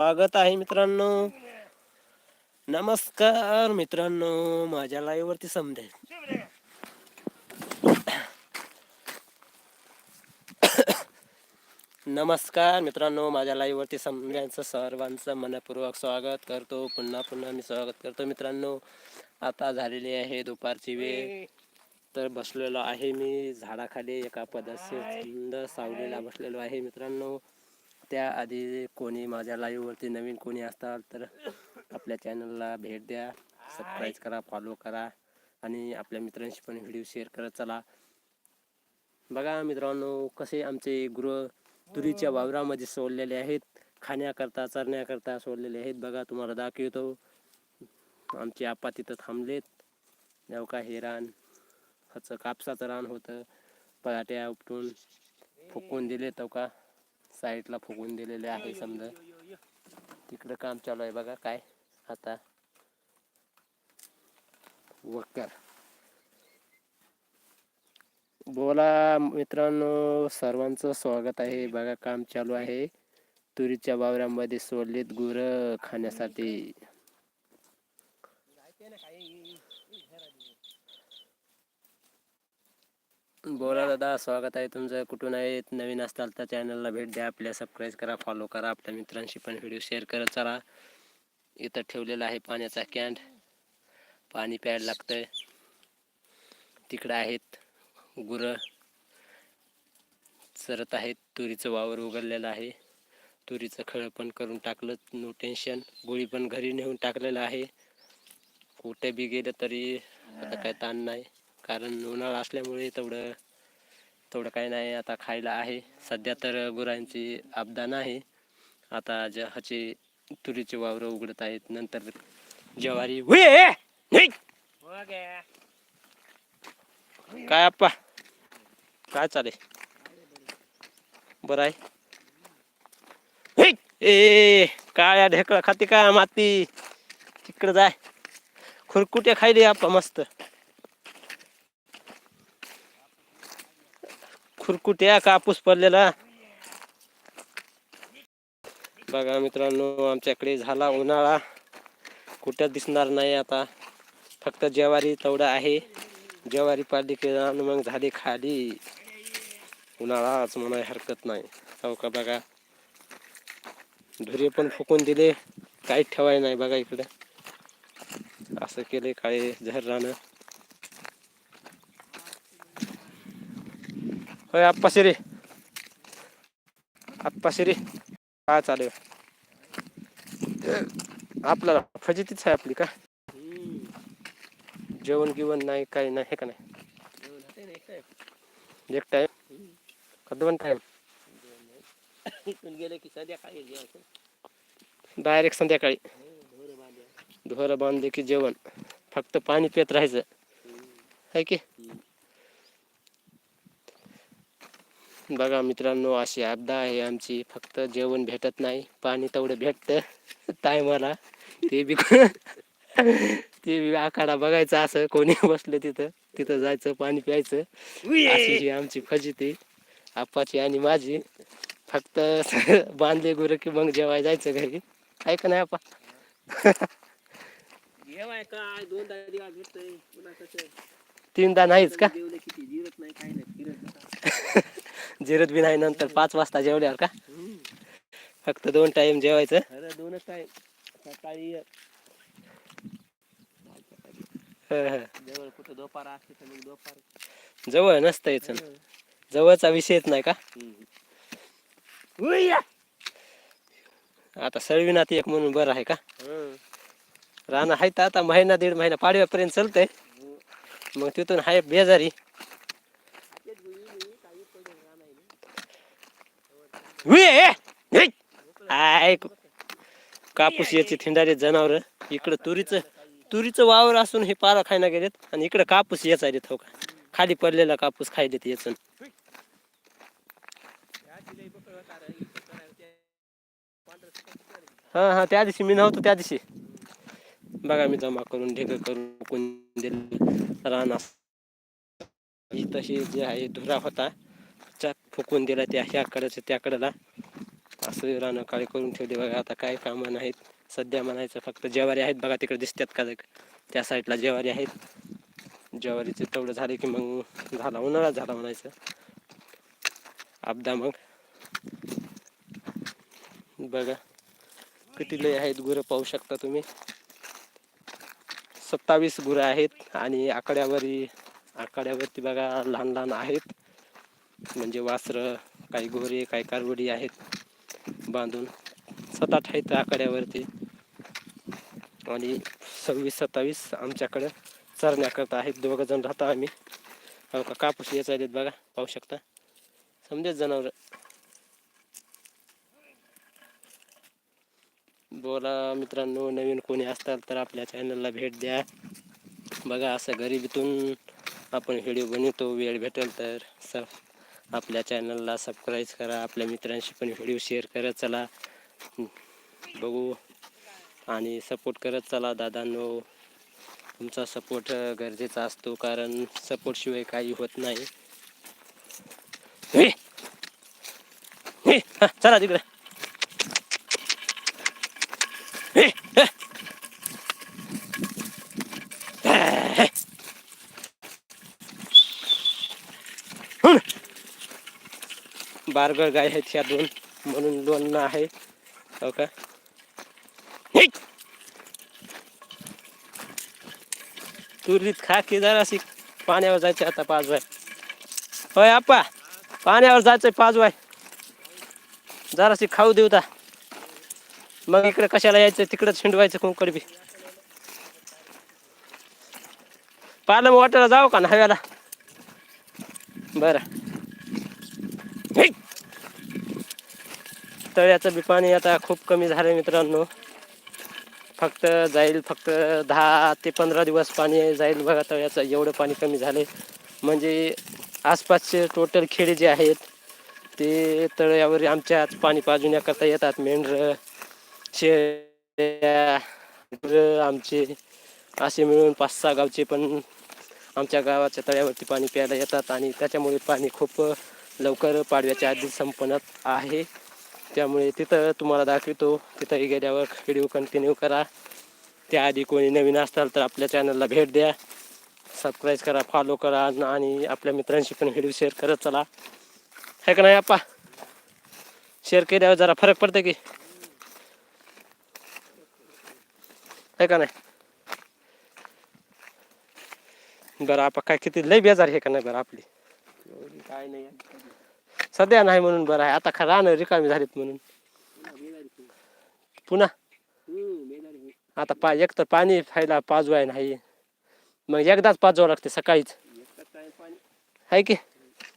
स्वागत आहे मित्रांनो. नमस्कार मित्रांनो माझ्या लाईव्ह वरती समजेल नमस्कार मित्रांनो माझ्या लाईव्ह वरती समजायचं सर्वांचं मनपूर्वक स्वागत करतो. पुन्हा पुन्हा मी स्वागत करतो मित्रांनो. आता झालेली आहे दुपारची वेळ. तर बसलेलो आहे मी. झाडाखाली एका पदार्थ सावलीला बसलेलो आहे मित्रांनो. त्याआधी कोणी माझ्या लाईव्हवरती नवीन कोणी असताल तर आपल्या चॅनलला भेट द्या सबस्क्राईब करा फॉलो करा आणि आपल्या मित्रांशी पण व्हिडिओ शेअर करत चला. बघा मित्रांनो कसे आमचे गृह तुरीच्या वावरामध्ये सोडलेले आहेत खाण्याकरता चरण्याकरता सोडलेले आहेत. बघा तुम्हाला दाखवतो. आमचे आप्पा तिथं थांबलेत. नेवका हे रान. ह्याचं कापसाचं रान होतं. पराठ्या उपटून फुकून दिले तो का. साईडला फुगून दिलेले आहे समजा. तिकडं काम चालू आहे बघा काय. आता वक्कर. बोला मित्रांनो सर्वांचं स्वागत आहे. बघा काम चालू आहे. तुरीच्या वावरामध्ये सोडलेत गुरं खाण्यासाठी. बोला दादा स्वागत आहे तुमचं. कुठून आहे नवीन असताल तर चॅनलला भेट द्या. आपल्या सबस्क्राईब करा फॉलो करा. आपल्या मित्रांशी पण व्हिडिओ शेअर करत चला. इथं ठेवलेला आहे पाण्याचा कॅन्ड पाणी प्यायला लागतंय. तिकडं आहेत गुरं. चरत आहेत. तुरीचं वावर उघडलेलं आहे. तुरीचं खळ पण करून टाकलं. नो टेन्शन गोळी पण घरी नेऊन टाकलेलं आहे. कुठे बी गेलं तरी आता काय ताण नाही. कारण उन्हाळा असल्यामुळे तेवढं तेवढं काही नाही. आता खायला आहे. सध्या तर गुरांची आपदा नाही आता जहाचे तुरीचे वावरं उघडत आहेत. नंतर ज्वारी. काय आप्पा? काय चालेल बरं आहे. ए काय ढेकळा खाते का माती? तिकडं जाय. खुरकुट्या खायली आप्पा मस्त. खुरकुट्या कापूस पडलेला. बघा मित्रांनो आमच्याकडे झाला उन्हाळा. कुठं दिसणार नाही आता. फक्त ज्वारी तेवढं आहे. ज्वारी पाडली की आणि मग झाली खाली. उन्हाळाच म्हणाय हरकत नाही. हो चौका बघा? धुरे पण फुकून दिले. काही ठेवाय नाही बघा इकडं. असं केले काळे झर राहणं होय आप्पा शिरे. आप्पा शिरे. काय चालेल आपल्याला फजितीच आहे आपली का? जेवण गिवण नाही काही नाही हे का नाही? एक टाइम का दोन टाइम गेले की संध्याकाळी. डायरेक्ट संध्याकाळी ढोरं ढोरं बांधले की जेवण. फक्त पाणी पित राहायचं. आहे की? बघा मित्रांनो अशी आपदा आहे. आमची फक्त जेवण भेटत नाही. पाणी तेवढं भेटतं. टायमाला ते बी ते बी आखाडा बघायचा असं. कोणी बसलं तिथं. तिथं जायचं पाणी प्यायचं. अशी ही आमची फजिती. आप्पाची आणि माझी. फक्त बांधले गुरं की मग जेवाय जायचं घरी. आहे का नाही आप्पा? जेवाय काय तीनदा नाहीच का जेवलं किती जिरत नाही काय नाही फिरत जिरत बी नाही नंतर पाच वाजता जेवल्यावर का? फक्त दोन टाइम जेवायचं. दोनच टाइम सकाळी हं, हं. जवळ कुठं दुपार असते तर मग दुपार. जवळ नसतं याचं जवळचा विषयच नाही का? आता सळविनात एक म्हणून बरं आहे का? राणा आहे तर आता महिना दीड महिना पाडव्यापर्यंत चालतंय. मग तिथून आहे बेजारी. आय, कापूस याची थिंडारे जनावर इकडं तुरीचं तुरीचं वावर असून हे पाला खायला गेलेत आणि इकडं कापूस याचा येत हो का खाली पडलेला कापूस खायलेत याच. हा हा त्या दिवशी मी नव्हतो त्या दिवशी. बघा मी जमा करून ढेग करून कोण दिलं. रान ही तशी जे आहे धुरा होता. चाक फुकून दिला त्या ह्याकडचं त्याकडला असं रानं काळे करून ठेवले बघा आता काय कामं नाहीत. सध्या म्हणायचं फक्त ज्वारी आहेत बघा तिकडे दिसतात का त्या साईडला ज्वारी आहेत. ज्वारीचे तेवढं झाले की मग झाला उन्हाळा झाला म्हणायचं. आपदा मग. बघा किती लय आहेत गुरं पाहू शकता तुम्ही. सत्तावीस गुरं आहेत आणि आकड्यावरी आकड्यावरती बघा लहान लहान आहेत. म्हणजे वासरं काही गोरे काही कारवडी आहेत बांधून. सात आठ आहेत आकड्यावरती. आणि सव्वीस सत्तावीस आमच्याकडं चरण्याकरता आहेत. दोघं जण राहतो आम्ही. हो का? कापूस याचा आहेत बघा. पाहू शकता. समजेच जनावर. बोला मित्रांनो नवीन कोणी असताल तर आपल्या चॅनलला भेट द्या. बघा असं गरिबीतून आपण व्हिडिओ बनवतो. वेळ भेटेल तर. सर आपल्या चॅनलला सबस्क्राईब करा आपल्या मित्रांशी पण व्हिडिओ शेअर करत चला. बघू आणि सपोर्ट करत चला दादांनो. तुमचा सपोर्ट गरजेचा असतो कारण सपोर्टशिवाय काही होत नाही. चला तिकडे हे! हे! हे! हुन! बारगळ गाय आहेत ह्या दोन म्हणून दोन आहे. हो का? तुरीत खा की जराशी. पाण्यावर जायचं आता पाच वाय होय आप्पा. पाण्यावर जायचंय पाच वाय जराशी खाऊ देऊ ता मग इकडे कशाला यायचं तिकडं शिंडवायचं कुंकड बी. पालम वाटायला जाऊ का ना हव्याला बरं हे! तळ्याचं बी पाणी आता खूप कमी झालं मित्रांनो. फक्त जाईल फक्त दहा ते पंधरा दिवस पाणी जाईल बघा तळ्याचं एवढं पाणी कमी झाले म्हणजे आसपासचे टोटल खेडे जे आहेत ते तळ्यावर आमच्याच पाणी पाजवण्याकरता येतात. मेंढरं शेळ्या आमचे असे मिळून पाच सहा गावचे पण आमच्या गावाच्या तळ्यावरती पाणी प्यायला येतात आणि त्याच्यामुळे पाणी खूप लवकर पाडव्याच्या आधी संपण्यात आहे. त्यामुळे तिथं तुम्हाला दाखवितो. तिथं गेल्यावर व्हिडिओ कंटिन्यू करा. त्याआधी कोणी नवीन असाल तर आपल्या चॅनलला भेट द्या. सबस्क्राईब करा फॉलो करा आणि आपल्या मित्रांशी पण व्हिडिओ शेअर करत चला. है का नाही आपा शेअर केल्यावर जरा फरक पडते की? है का नाही? बरं आपा काय किती लय बेजार हे का नाही बरं आपली? काय नाही. सध्या नाही म्हणून बरं आहे. आता खरा राहणं रिकामी झालीत म्हणून. पुन्हा? आता पा एक तर पाणी खायला पाजवाय नाही. मग एकदाच पाजवावं लागते सकाळीच. आहे की?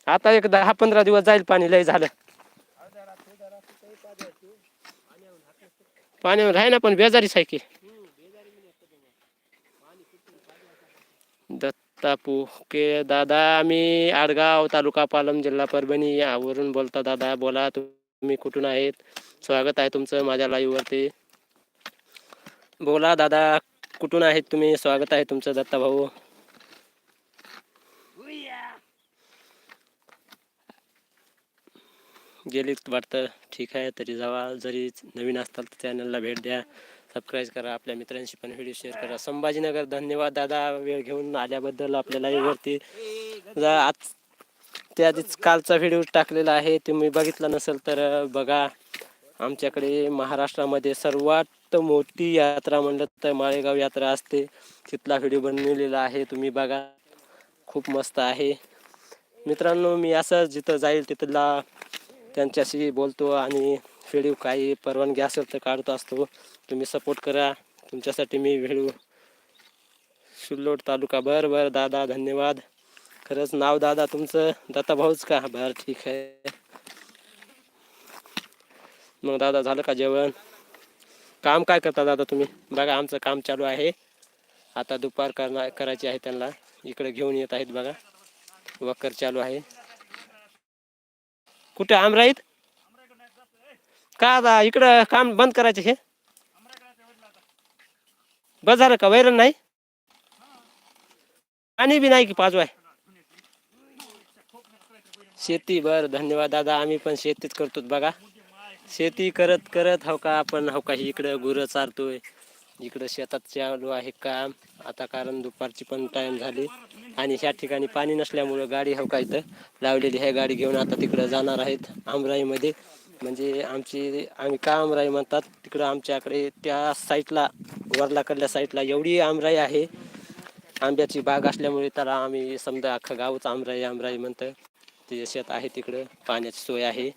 आता एक दहा पंधरा दिवस जाईल पाणी लय झालं. पाण्यावर आहे ना पण बेजारीच आहे की. तापू. के दादा आम्ही आडगाव तालुका पालम जिल्हा परभणी यावरून बोलता. दादा बोला तुम्ही कुठून आहेत? स्वागत आहे तुमचं माझ्या लाईव्हवरती बोला दादा कुठून आहेत तुम्ही? स्वागत आहे तुमचं दत्ता भाऊ. गेलीत वाटतं. ठीक आहे तरी जावा. जरी नवीन असताल तर चॅनलला भेट द्या. सबस्क्राईब करा आपल्या मित्रांशी पण व्हिडिओ शेअर करा. संभाजीनगर धन्यवाद दादा वेळ घेऊन आल्याबद्दल आपल्याला वरती. आज त्या आधीच कालचा व्हिडिओ टाकलेला आहे. तुम्ही बघितला नसेल तर बघा. आमच्याकडे महाराष्ट्रामध्ये सर्वात मोठी यात्रा म्हणलं तर माळेगाव यात्रा असते. तिथला व्हिडिओ बनवलेला आहे. तुम्ही बघा. खूप मस्त आहे. मित्रांनो मी असं जिथं जाईल तिथला त्यांच्याशी बोलतो आणि व्हिडिओ काही परवानगी असेल तर काढत असतो. तुम्ही सपोर्ट करा. तुमच्यासाठी मी व्हिडिओ सुल्लोड तालुका बरं बरं दादा धन्यवाद. खरंच नाव दादा तुमचं दत्ता भाऊच का? बरं ठीक आहे. मग दादा झालं का जेवण? काम काय करता दादा तुम्ही? बघा आमचं काम चालू आहे. आता दुपार करणार करायची आहे त्यांना. इकडे घेऊन येत आहेत बघा. वकर चालू आहे. कुठे आमराईत? का आता इकडं काम बंद करायचे हे? बजार का? वैरण नाही? पाणी बी नाही की पाजवाय? शेती बर धन्यवाद दादा. आम्ही पण शेतीच करतो बघा. शेती करत करत हो का आपण हो का इकडं गुरं चारतोय. इकडं शेतात चालू आहे काम. आता कारण दुपारची पण टाईम झाली. आणि ह्या ठिकाणी पाणी नसल्यामुळं गाडी हो का इथं लावलेली आहे. गाडी घेऊन आता तिकडं जाणार आहेत आमराईमध्ये. म्हणजे आमची आम्ही का आमराई म्हणतात तिकडं आमच्याकडे त्या साईटला वरलाकडल्या साईटला एवढी आमराई आहे. आंब्याची बाग असल्यामुळे त्याला आम्ही समजा अख्खं गावच आमराई आमराई म्हणतं ते शेत आहे तिकडं पाण्याची सोय आहे.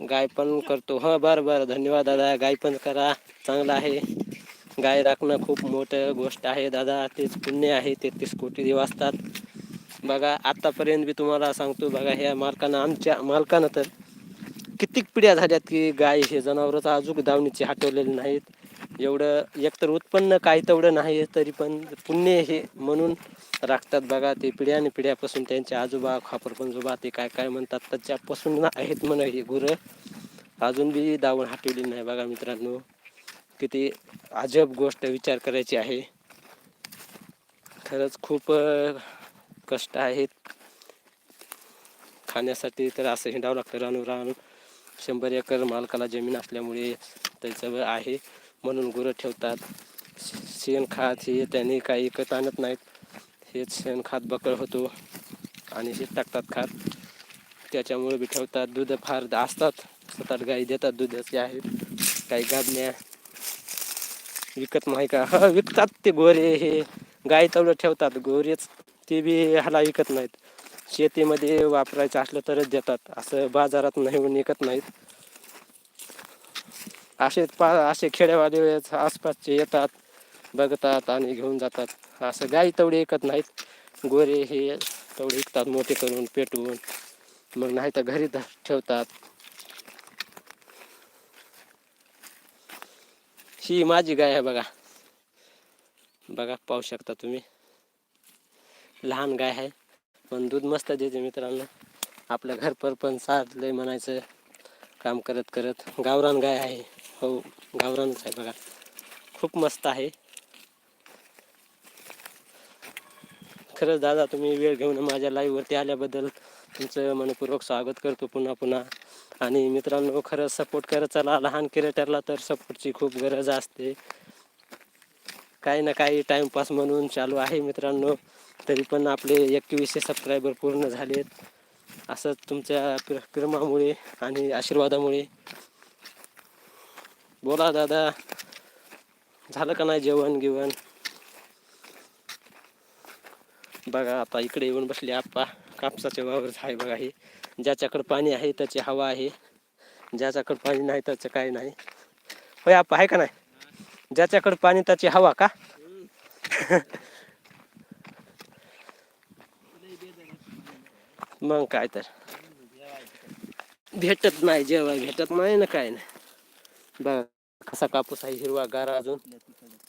गाय पण करतो. हो बरं बरं. धन्यवाद दादा. गाय पण करा. चांगलं आहे. गाय राखणं खूप मोठं गोष्ट आहे दादा. तेच पुण्य आहे. तेहतीस कोटी देव असतात. बघा आत्तापर्यंत मी तुम्हाला सांगतो बघा ह्या मालकानं आमच्या मालकानं तर कितीक पिढ्या झाल्यात की गाय हे जनावरं तर अजून दावणीचे हटवलेले नाहीत. एवढं एकतर उत्पन्न काय तेवढं नाही तरी पण पुण्य हे म्हणून राखतात बघा ते पिढ्या आणि पिढ्यापासून त्यांचे आजोबा खापर पंजोबा ते काय काय म्हणतात त्याच्यापासून आहेत म्हणा हे गुरं. अजून बी दावण हटवली नाही बघा मित्रांनो. किती अजब गोष्ट विचार करायची आहे. खरंच खूप कष्ट आहेत. खाण्यासाठी तर असं हिंडावं लागतं रानू रान. शंभर एकर मालकाला जमीन असल्यामुळे त्याचं आहे. म्हणून गुरं ठेवतात. शेणखात हे त्यांनी काही विकत आणत नाहीत. हेच शेणखात बकळ होतो आणि हे टाकतात खात. त्याच्यामुळे बी ठेवतात. दूध फार असतात. सात आठ गाई देतात. दुधाचे आहेत काही गाबण्या विकत नाही का? हा विकतात ते गोरे. हे गाई तेवढं ठेवतात. गोरेच ते बी ह्याला विकत नाहीत. शेतीमध्ये वापरायचं असलं तरच देतात. असं बाजारात नाही निघत नाहीत. असे पा असे खेड्यावाले आसपासचे येतात बघतात आणि घेऊन जातात. असं गाई तेवढे ऐकत नाहीत. गोरे हे तेवढे विकतात मोठे करून पेटवून. मग नाही तर घरी ठेवतात. ही माझी गाय आहे बघा. बघा पाहू शकता तुम्ही. लहान गाय आहे. पण दूध मस्त देते मित्रांनो. आपल्या घर पर पण साधलंय म्हणायचं काम करत करत. गावरान गाय आहे. हो गावरानच आहे बघा. खूप मस्त आहे. खरंच दादा तुम्ही वेळ घेऊन माझ्या लाईव्हवरती आल्याबद्दल तुमचं मनपूर्वक स्वागत करतो पुन्हा पुन्हा. आणि मित्रांनो खरंच सपोर्ट करत चला. लहान क्रिएटरला तर सपोर्टची खूप गरज असते. काही ना काही टाईमपास म्हणून चालू आहे मित्रांनो. तरी पण आपले एकवीसशे सबस्क्रायबर पूर्ण झालेत. असंच तुमच्या प्र प्रेमामुळे आणि आशीर्वादामुळे. बोला दादा झालं का नाही जेवण गिवण? बघा आता इकडे येऊन बसले आप्पा. कापसाचे वावर आहे बघा हे. ज्याच्याकडे पाणी आहे त्याची हवा आहे. ज्याच्याकडे पाणी नाही त्याचं काही नाही. होय आप्पा आहे का नाही? ज्याच्याकडे पाणी त्याची हवा का? मग काय तर. भेटत नाही जेव्हा भेटत नाही ना काय नाही. बघा कसा कापूस आहे हिरवा गार अजून.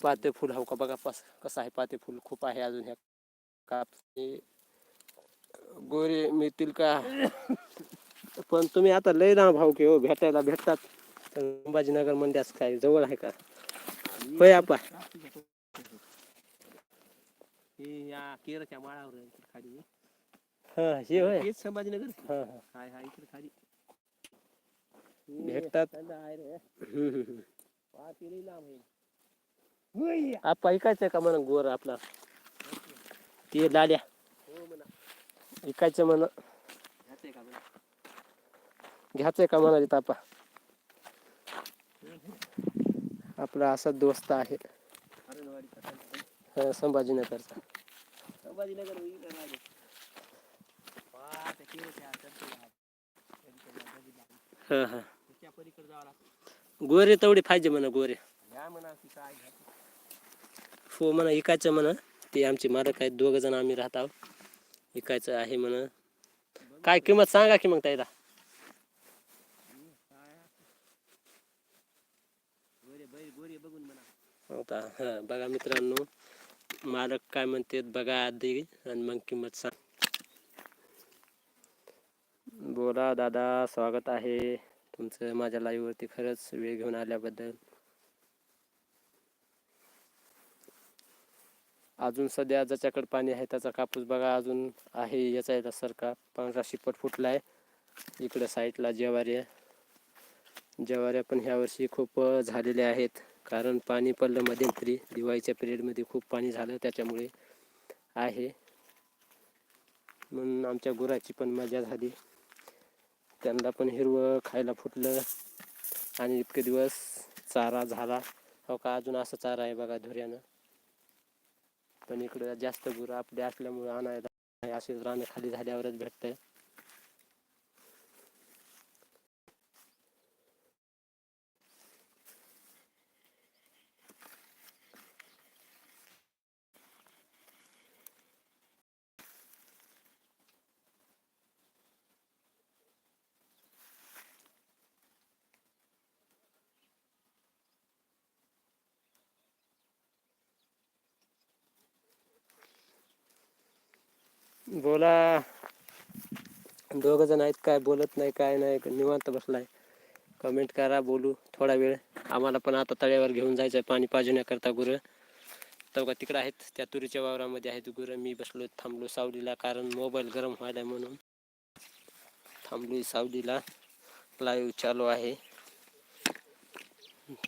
पाते फुल हो का बघा पास कसं आहे पाते फुल खूप आहे अजून ह्या कापसे गोरे मिळतील का? पण तुम्ही आता लय ना भाऊ की हो भेटायला भेटतात. तर संभाजीनगर असं काय जवळ आहे का? होय आपा. हे या केरच्या माळावर आहे खाली. हा हे होय. हेच संभाजीनगर. हा हा. हाय हाय इकडे खाली. भेटतात. थंड आहे रे. हम्म, हम्म, हम्म. पाहते लई लांब आहे. आपा ऐकायचं का म्हणा गोर आपला? ते लाल्या. हो म्हणा. ऐकायचं म्हण. घ्यायचंय का म्हणा घ्यायचंय का तापा आपला असा दोस्त आहे. हा, संभाजीनगरचा. संभाजीनगर हा हा. गोरे तेवढे पाहिजे म्हणा गोरे. हो म्हणा इकायचं म्हणा. ते आमचे मालक आहेत दोघं जण आम्ही राहत आहोत. इकायचं आहे म्हणा. काय किंमत सांगा की मग हा बघा मित्रांनो मालक काय म्हणतात बघा आधी आणि मग किंमत सांग. बोला दादा स्वागत आहे. तुमचं माझ्या लाईव्हवरती खरंच वेळ घेऊन आल्याबद्दल. अजून सध्या ज्याच्याकडे पाणी आहे त्याचा कापूस बघा अजून आहे याचा याचा सरका पांढरा शिपट फुटला आहे. इकडं साईडला ज्वारी आहे. ज्वाऱ्या पण ह्या वर्षी खूप झालेल्या आहेत. कारण पाणी पडलं मध्यंतरी. दिवाळीच्या पिरियडमध्ये खूप पाणी झालं त्याच्यामुळे आहे. म्हणून आमच्या गुराची पण मजा झाली. त्यांना पण हिरवं खायला फुटलं. आणि इतके दिवस चारा झाला. हो का अजून असा चारा आहे बघा धुऱ्यानं. पण इकडं जास्त गुरं आपले असल्यामुळे आणायला नाही, असे रानं खाली झाल्यावरच भेटतंय. बोला. दोघ जण आहेत काय बोलत नाही काय नाही निवांत बसलाय. कमेंट करा बोलू. थोडा वेळ. आम्हाला पण आता तळ्यावर घेऊन जायचं आहे पाणी पाजवण्याकरता गुरं. तर का तिकडं आहेत त्या तुरीच्या वावरामध्ये आहेत गुरं. मी बसलो थांबलो सावलीला कारण मोबाईल गरम व्हायला म्हणून. थांबलो सावलीला. लाईव्ह चालू आहे.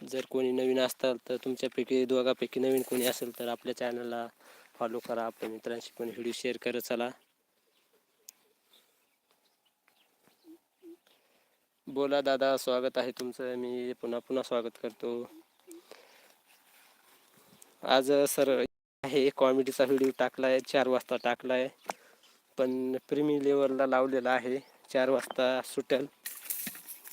जर कोणी नवीन असताल तर तुमच्यापैकी दोघापैकी नवीन कोणी असेल तर आपल्या चॅनलला फॉलो करा. आपल्या मित्रांशी पण व्हिडिओ शेअर करत चला. बोला दादा स्वागत आहे तुमचं. मी पुन्हा पुन्हा स्वागत करतो. आज सर आहे कॉमेडीचा व्हिडिओ टाकलाय चार वाजता टाकलाय. पण प्रीमी लेवलला लावलेला आहे. चार वाजता सुटेल.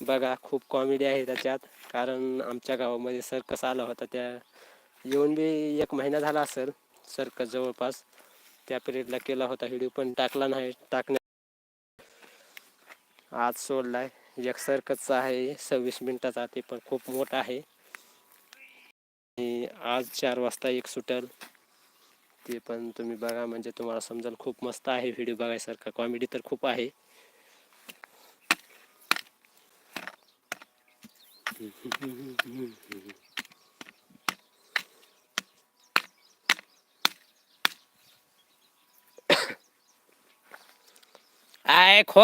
बघा खूप कॉमेडी आहे त्याच्यात. कारण आमच्या गावामध्ये सर्कस आला होता त्या येऊन बी एक महिना झाला असेल. सर्कस जवळपास त्या पिरियडला केला होता. व्हिडिओ पण टाकला नाही टाकण्या आज सोडलाय. एक सर्कसचा आहे. सव्वीस मिनिटाचा ते पण खूप मोठा आहे. आणि आज चार वाजता एक सुटल. ते पण तुम्ही बघा. म्हणजे तुम्हाला समजेल खूप मस्त आहे. व्हिडिओ बघायसारखा. कॉमेडी तर खूप आहे. आय खो